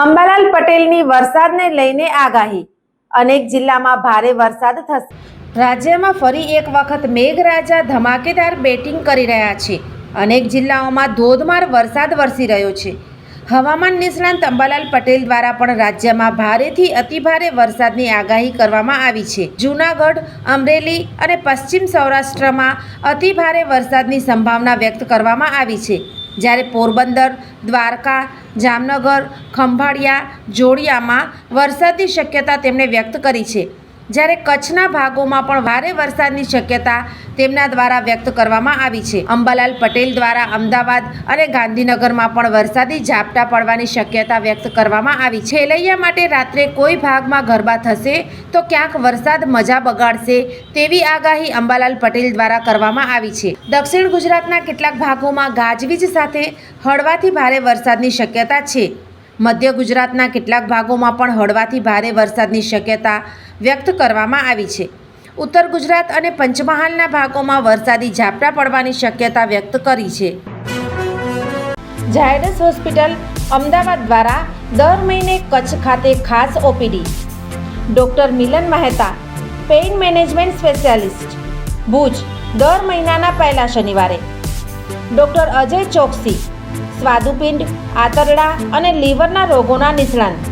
અંબાલાલ પટેલની વરસાદને લઈને આગાહી. અનેક જિલ્લામાં ભારે વરસાદ થશે. રાજ્યમાં ફરી એક વખત મેઘરાજા ધમાકેદાર બેટિંગ કરી રહ્યા છે. અનેક જિલ્લાઓમાં ધોધમાર વરસાદ વરસી રહ્યો છે. હવામાન નિષ્ણાંત અંબાલાલ પટેલ દ્વારા પણ રાજ્યમાં ભારેથી અતિભારે વરસાદની આગાહી કરવામાં આવી છે. જૂનાગઢ, અમરેલી અને પશ્ચિમ સૌરાષ્ટ્રમાં અતિભારે વરસાદની સંભાવના વ્યક્ત કરવામાં આવી છે. જ્યારે પોરબંદર દ્વારકા જામનગર ખંભાળિયા જોડિયામાં વરસાદની શક્યતા તેમણે વ્યક્ત કરી છે. જ્યારે કચ્છના ભાગોમાં પણ ભારે વરસાદની શક્યતા તેમના દ્વારા વ્યક્ત કરવામાં આવી છે. અંબાલાલ પટેલ દ્વારા અમદાવાદ અને ગાંધીનગરમાં પણ વરસાદી ઝાપટા પડવાની શક્યતા વ્યક્ત કરવામાં આવી છે. લૈયા માટે રાત્રે કોઈ ભાગમાં ગરબા થશે તો ક્યાંક વરસાદ મજા બગાડશે તેવી આગાહી અંબાલાલ પટેલ દ્વારા કરવામાં આવી છે. દક્ષિણ ગુજરાતના કેટલાક ભાગોમાં ગાજવીજ સાથે હળવાથી ભારે વરસાદની શક્યતા છે. મધ્ય ગુજરાતના કેટલાક ભાગોમાં પણ હળવાથી ભારે વરસાદની શક્યતા વ્યક્ત કરવામાં આવી છે. ઉત્તર ગુજરાત અને પંચમહાલના ભાગોમાં વરસાદી ઝાપટા પડવાની શક્યતા વ્યક્ત કરી છે. ઝાયડસ હોસ્પિટલ અમદાવાદ દ્વારા દર મહિને કચ્છ ખાતે ખાસ OPD. Doctor Milan Mehta, pain management specialist. Bhuj, દર મહિનાના પહેલા શનિવારે. ડૉક્ટર અજય ચોકસી, સ્વાદુપિંડ, આંતરડા અને લીવરના રોગોના નિષ્ણાંત.